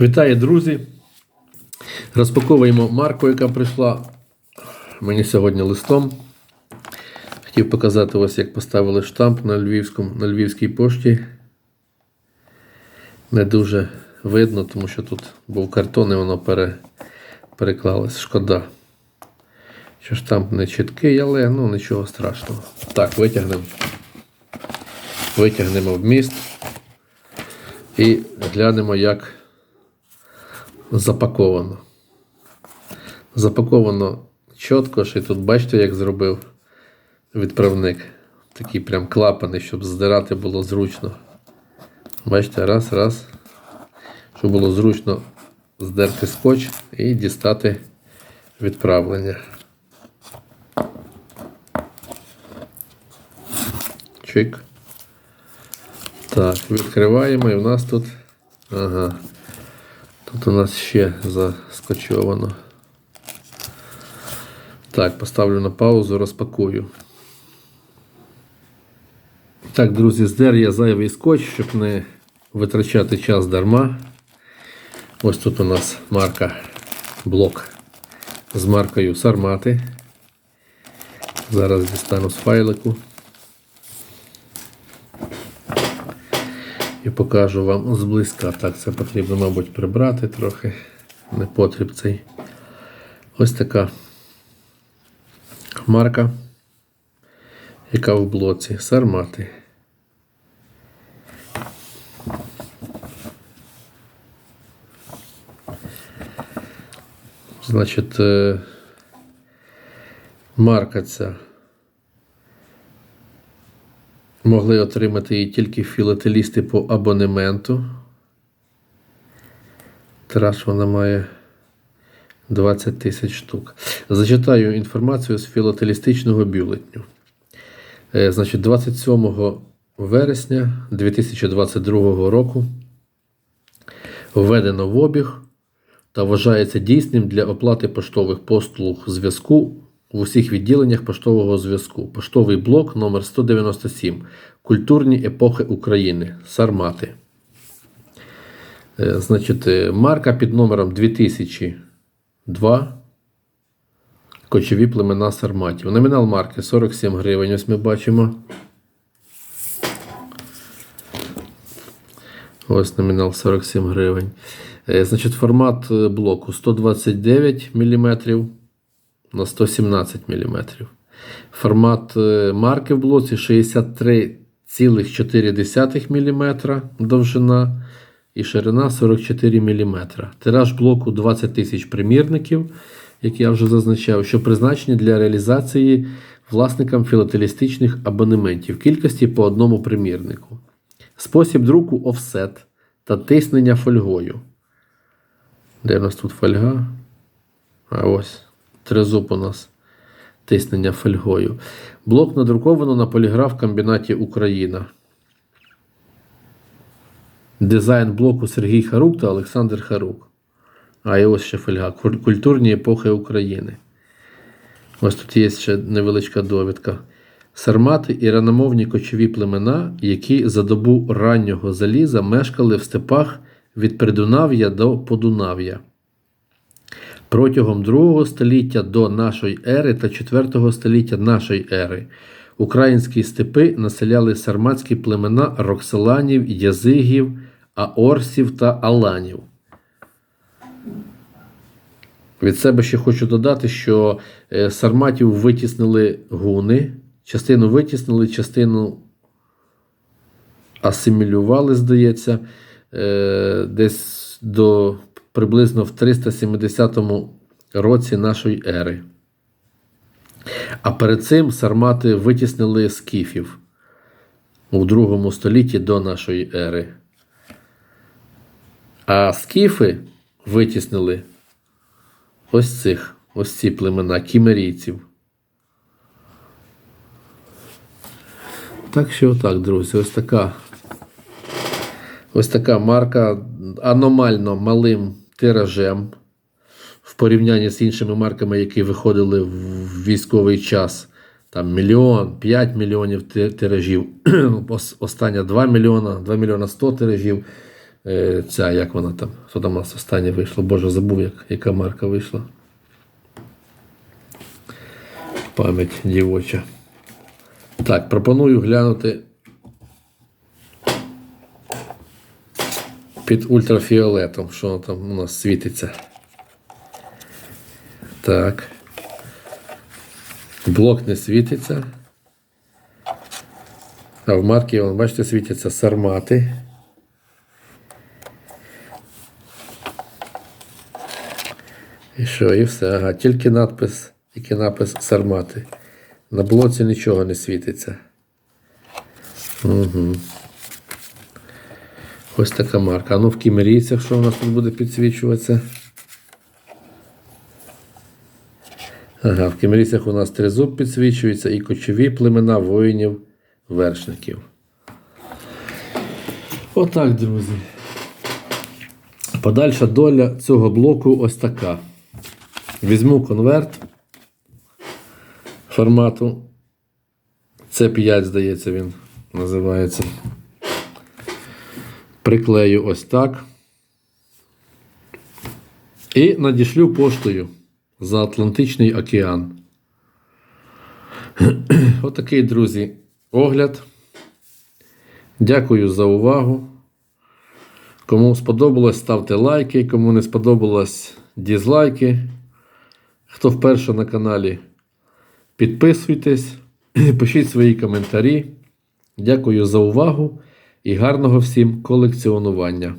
Вітаю, друзі! Розпаковуємо марку, яка прийшла мені сьогодні листом. Хотів показати ось, як поставили штамп на, львівському, на львівській пошті. Не дуже видно, тому що тут був картон і воно пере, переклалось. Шкода. Що штамп не чіткий, але ну, нічого страшного. Так, витягнемо. Витягнемо вміст і глянемо, як запаковано. Запаковано чітко, і тут бачите, як зробив відправник. Такі прям клапани, щоб здирати було зручно. Бачите, раз, раз. Щоб було зручно здерти скотч і дістати відправлення. Чик. Так, відкриваємо і в нас тут. Ага. Тут у нас ще заскочовано. Так, поставлю на паузу, розпакую. Так, друзі, здер я зайвий скотч, щоб не витрачати час дарма. Ось тут у нас марка блок з маркою Сармати. Зараз дістану з файлику. І покажу вам зблизька. Так, це потрібно, мабуть, прибрати трохи. Не потріб цей. Ось така марка, яка в блоці Сармати. Значить, е, марка ця. Могли отримати її тільки філателісти по абонементу. Тираж вона має 20 тисяч штук. Зачитаю інформацію з філателістичного бюлетню. Е, Значить, 27 вересня 2022 року введено в обіг та вважається дійсним для оплати поштових послуг зв'язку в усіх відділеннях поштового зв'язку. Поштовий блок номер 197 Культурні епохи України. Сармати. Е, Значить, е, марка під номером 2002. Кочові племена Сарматів. Номінал марки 47 гривень. Ось ми бачимо. Ось номінал 47 гривень. Е, Значить, формат блоку 129 мм на 117 мм. Формат е, марки в блоці 63,4 мм довжина і ширина 44 мм. Тираж блоку 20 тисяч примірників, як я вже зазначав, що призначені для реалізації власникам філателістичних абонементів в кількості по одному примірнику. Спосіб друку офсет та тиснення фольгою. Де у нас тут фольга? А ось тризуб у нас тиснення фольгою. Блок надруковано на поліграф комбінаті Україна. Дизайн блоку Сергій Харук та Олександр Харук. А і ось ще фольга. Культурні епохи України. Ось тут є ще невеличка довідка. Сармати і раномовні кочові племена, які за добу раннього заліза мешкали в степах від Придунав'я до Подунав'я. Протягом 2 століття до нашої ери та 4 століття нашої ери українські степи населяли сарматські племена рокселанів, язигів, аорсів та аланів. Від себе ще хочу додати, що е, сарматів витіснили гуни, частину витіснили, частину асимілювали, здається, е, десь до приблизно в 370 році нашої ери. А перед цим сармати витіснили скіфів у другому столітті до нашої ери. А скіфи витіснили ось цих, ось ці племена кімерійців. Так що отак, друзі, ось така. Ось така марка аномально малим тиражем в порівнянні з іншими марками, які виходили в військовий час. Там мільйон, 5 мільйонів тиражів, Ос- остання 2 мільйона, 2 мільйона 100 тиражів. е, ця, як вона там, що там у нас останнє вийшло, Боже, забув, як, яка марка вийшла. Пам'ять дівоча. Так, пропоную глянути під ультрафіолетом, що там у нас світиться. Так. Блок не світиться. А в марки, вон, бачите, світяться сармати. І що, і все. Ага, тільки надпис, тільки напис сармати. На блоці нічого не світиться. Угу. Ось така марка. А ну в кімерійцях, що у нас тут буде підсвічуватися? Ага, в кімерійцях у нас тризуб підсвічується і кочові племена воїнів вершників. Отак, друзі. Подальша доля цього блоку ось така. Візьму конверт формату C5, здається, він називається. Приклею ось так. І надішлю поштою за Атлантичний океан. Отакий, друзі, огляд. Дякую за увагу. Кому сподобалось, ставте лайки. Кому не сподобалось, дізлайки. Хто вперше на каналі, підписуйтесь, пишіть свої коментарі. Дякую за увагу і гарного всім колекціонування.